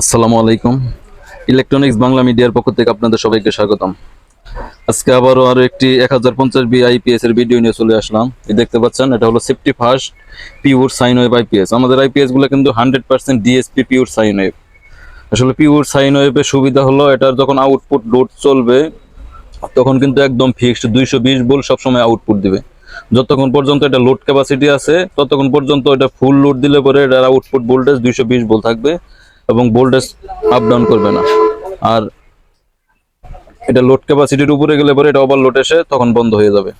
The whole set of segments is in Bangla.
আসসালামু আলাইকুম। ইলেকট্রনিক্স বাংলা মিডিয়ার পক্ষ থেকে আপনাদের সবাইকে স্বাগতম। আজকে আবারও আরও একটি এক হাজার পঞ্চাশ বি আইপিএস এর ভিডিও নিয়ে চলে আসলাম। দেখতে পাচ্ছেন, এটা হলো safety first pure sine wave IPS আমাদের আইপিএসগুলো কিন্তু hundred percent DSP pure sine wave আসলে পিওর সাইন ওয়েভের সুবিধা হলো, এটার যখন আউটপুট লোড চলবে, তখন কিন্তু একদম ফিক্সড দুইশো বিশ বোল সবসময় আউটপুট দিবে। যতক্ষণ পর্যন্ত এটা লোড ক্যাপাসিটি আছে, ততক্ষণ পর্যন্ত এটা ফুল লোড দিলে পরে এটার আউটপুট ভোল্টেজ দুইশো বিশ বোল থাকবে। এবং ভোল্টেজ আপ ডাউন করবে না। আর এটা লোড ক্যাপাসিটির উপরে গেলে পরে এটা ওভারলোড এসে তখন বন্ধ হয়ে যাবে।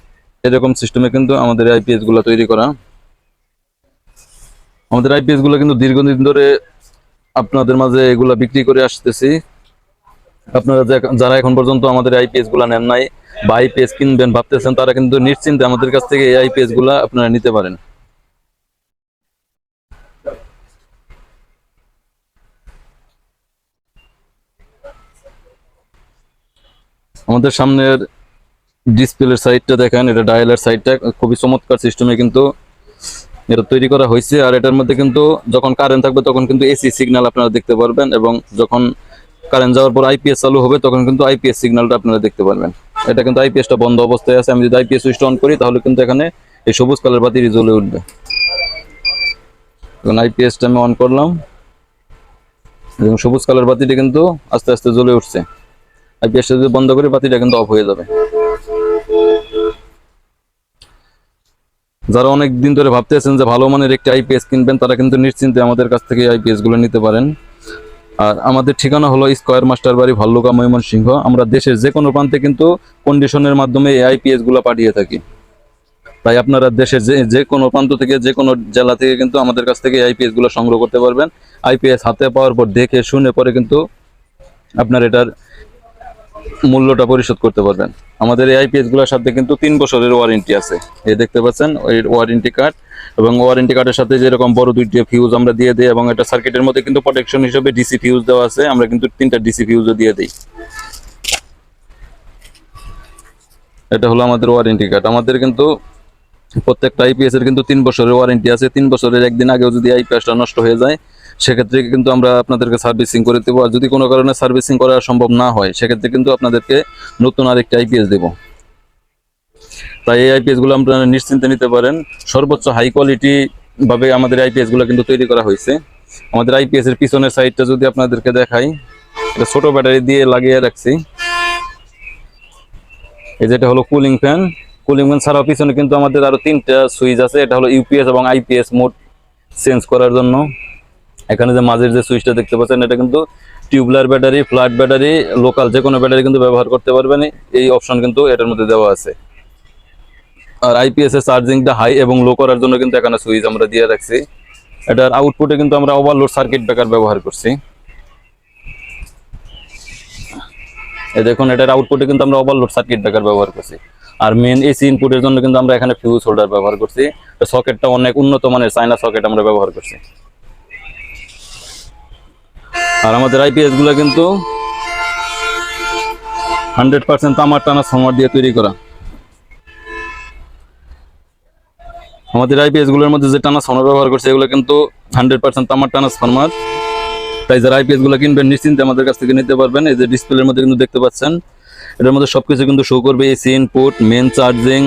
এরকম সিস্টেমে কিন্তু আমাদের আইপিএসগুলো তৈরি করা। আমাদের আইপিএসগুলো কিন্তু দীর্ঘদিন ধরে আপনাদের মাঝে এগুলা বিক্রি করে আসতেছি। আপনারা যারা এখন পর্যন্ত আমাদের আইপিএসগুলা নেন নাই বা আইপিএস কিনবেন ভাবতেছেন, তারা কিন্তু নিশ্চিন্তে আমাদের কাছ থেকে এই আইপিএসগুলা আপনারা নিতে পারেন। আমাদের সামনের ডিসপ্লের সাইডটা দেখেন, এটা ডায়ালের সাইডটা খুবই চমৎকার সিস্টেমে কিন্তু এটা তৈরি করা হয়েছে। আর এটার মধ্যে কিন্তু যখন কারেন্ট থাকবে তখন কিন্তু এসি সিগন্যাল আপনারা দেখতে পারবেন এবং যখন কারেন্ট যাওয়ার পর আইপিএস চালু হবে তখন কিন্তু আইপিএস সিগন্যালটা আপনারা দেখতে পারবেন। এটা কিন্তু আইপিএসটা বন্ধ অবস্থায় আছে। আমি যদি আইপিএস সুইচটা অন করি তাহলে কিন্তু এখানে এই সবুজ কালার বাতি জ্বলে উঠবে। এখন আইপিএসটা আমি অন করলাম এবং সবুজ কালার বাতিটা কিন্তু আস্তে আস্তে জ্বলে উঠছে। আইপিএসটা যদি বন্ধ করি, বাতিটা কিন্তু অফ হয়ে যাবে। যারা অনেক দিন ধরে ভাবতেছেন যে ভালো মানের একটি আইপিএস কিনবেন, তারা কিন্তু নিশ্চিন্তে আমাদের কাছ থেকে আইপিএসগুলো নিতে পারেন। আর আমাদের ঠিকানা হলো স্কয়ার মাস্টার বাড়ি ভাল্লুকা, ময়মনসিংহ। আমরা দেশের যে কোনো প্রান্তে কিন্তু কন্ডিশনের মাধ্যমে এই আইপিএসগুলো পাঠিয়ে থাকি। তাই আপনারা দেশের যে যে কোনো প্রান্ত থেকে যে কোনো জেলা থেকে কিন্তু আমাদের কাছ থেকে আইপিএসগুলো সংগ্রহ করতে পারবেন। আইপিএস হাতে পাওয়ার পর দেখে শুনে পরে কিন্তু আপনার এটার মূল্যটা পরিশোধ করতে পারবেন। আমাদের এই আইপিএসগুলোর সাথে কিন্তু তিন বছরের ওয়ারেন্টি আছে। এই দেখতে পাচ্ছেন, ওই ওয়ারেন্টি কার্ড এবং ওয়ারেন্টি কার্ডের সাথে যেরকম বড় দুইটি ফিউজ আমরা দিয়ে দিই এবং এটা সার্কিটের মধ্যে কিন্তু প্রোটেকশন হিসেবে ডিসি ফিউজ দেওয়া আছে, আমরা কিন্তু তিনটা ডিসি ফিউজও দিয়ে দিই। এটা হলো আমাদের ওয়ারেন্টি কার্ড আমাদের কিন্তু প্রত্যেকটা আইপিএস এর কিন্তু তিন বছরের ওয়ারেন্টি আছে। তিন বছরের একদিন আগেও যদি আইপিএসটা নষ্ট হয়ে যায়, সেক্ষেত্রে কিন্তু আমরা আপনাদেরকে সার্ভিসিং করে দেবো। আর যদি কোনো কারণে সার্ভিসিং করা সম্ভব না হয়, সেক্ষেত্রে কিন্তু আপনাদেরকে নতুন আরেকটি আইপিএস দেবো। তাই এই আইপিএসগুলো আপনারা নিশ্চিন্তে নিতে পারেন। সর্বোচ্চ হাই কোয়ালিটি ভাবে আমাদের আইপিএসগুলো কিন্তু তৈরি করা হয়েছে। আমাদের আইপিএস এর পিছনের সাইডটা যদি আপনাদেরকে দেখাই, এটা ছোট ব্যাটারি দিয়ে লাগিয়ে রাখছি। এই যেটা হলো কুলিং ফ্যান কুলিং ফ্যান ছাড়াও পিছনে কিন্তু আমাদের আরও তিনটা সুইচ আছে। এটা হলো ইউপিএস এবং আইপিএস মোড চেঞ্জ করার জন্য। এখানে যে মাঝের যে সুইচটা দেখতে পাচ্ছেন, এটা কিন্তু tubular battery, flat battery, local যে কোনো ব্যাটারি কিন্তু ব্যবহার করতে পারবেন। এই অপশন কিন্তু এটার মধ্যে দেওয়া আছে। আর আইপিএস এর চার্জিংটা হাই এবং লো করার জন্য কিন্তু এখানে সুইচ আমরা দিয়ে রাখছি। এটার আউটপুটে কিন্তু আমরা ওভারলোড সার্কিট ব্রেকার ব্যবহার করছি। দেখুন, এটার আউটপুটে কিন্তু আমরা ওভারলোড সার্কিট ব্রেকার ব্যবহার করছি। আর মেন এসি ইনপুটের জন্য কিন্তু আমরা এখানে ফিউজ হোল্ডার ব্যবহার করছি। সকেটটা অনেক উন্নত মানের চাইনা সকেট আমরা ব্যবহার করছি। আর আমাদের আইপিএসগুলো কিন্তু হান্ড্রেড পার্সেন্ট তামার টানা সমর দিয়ে তৈরি করা। আমাদের আইপিএসগুলোর মধ্যে যে টানা সোনার ব্যবহার করছে, এগুলো কিন্তু হান্ড্রেড পার্সেন্ট তামার টানা সোনার তাই যারা আইপিএসগুলো কিনবেন, নিশ্চিন্তে আমাদের কাছ থেকে নিতে পারবেন। এই যে ডিসপ্লের মধ্যে কিন্তু দেখতে পাচ্ছেন এটার মধ্যে সবকিছু কিন্তু শো করবে এসি ইনপুট মেন চার্জিং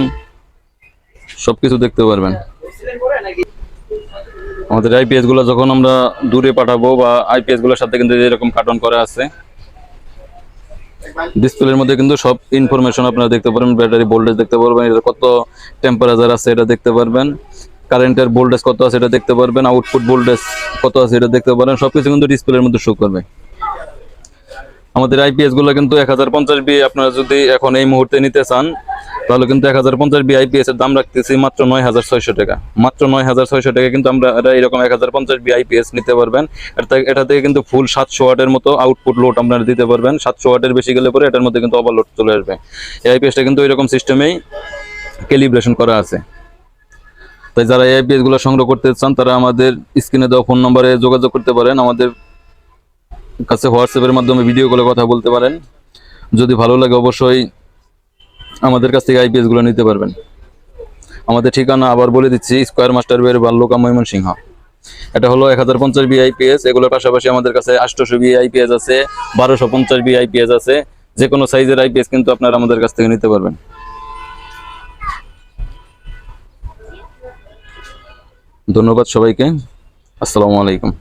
সবকিছু দেখতে পারবেন। আমাদের আইপিএসগুলো যখন আমরা দূরে পাঠাবো বা আইপিএসগুলোর সাথে কিন্তু এরকম কার্টন করা আছে। ডিসপ্লের মধ্যে কিন্তু সব ইনফরমেশন আপনারা দেখতে পারবেন ব্যাটারি ভোল্টেজ দেখতে পারবেন এটা কত টেম্পারেচার আছে এটা দেখতে পারবেন কারেন্টের ভোল্টেজ কত আছে এটা দেখতে পারবেন আউটপুট ভোল্টেজ কত আছে এটা দেখতে পারবেন, সবকিছু কিন্তু ডিসপ্লের মধ্যে শো করবে। আমাদের আইপিএসগুলো কিন্তু এক হাজার পঞ্চাশ বি আপনারা যদি এখন এই মুহূর্তে নিতে চান, তাহলে কিন্তু এক হাজার পঞ্চাশ বি আইপিএস এর দাম রাখতেছি মাত্র নয় হাজার ছয়শো টাকা। মাত্র নয় হাজার ছয়শো টাকা কিন্তু আমরা এরকম এক হাজার পঞ্চাশ বি আইপিএস নিতে পারবেন। এটা থেকে কিন্তু ফুল সাতশো ওয়াটের মতো আউটপুট লোড আপনারা দিতে পারবেন। সাতশো ওয়াটের বেশি গেলে পরে এটার মধ্যে কিন্তু ওভারলোড চলে আসবে। এই আইপিএসটা কিন্তু এরকম সিস্টেমেই ক্যালিব্রেশন করা আছে। তাই যারা এই আইপিএসগুলো সংগ্রহ করতে চান, তারা আমাদের স্ক্রিনে দেওয়া ফোন নম্বরে যোগাযোগ করতে পারেন। আমাদের কাছে হোয়াটসঅ্যাপের মাধ্যমে ভিডিও কলে কথা বলতে পারেন। যদি ভালো লাগে অবশ্যই আমাদের কাছ থেকে আইপিএসগুলো নিতে পারবেন। আমাদের ঠিকানা আবার বলে দিচ্ছি স্কোয়ার মাস্টার বের বাল্যকা ময়মনসিংহ। এটা হলো এক হাজার পঞ্চাশ বিআইপিএস এগুলোর পাশাপাশি আমাদের কাছে আটশোশো বিআইপিএস আছে, বারোশো পঞ্চাশ বিআইপিএস আছে। যে কোনো সাইজের আইপিএস কিন্তু আপনারা আমাদের কাছ থেকে নিতে পারবেন। ধন্যবাদ সবাইকে। আসসালামু আলাইকুম।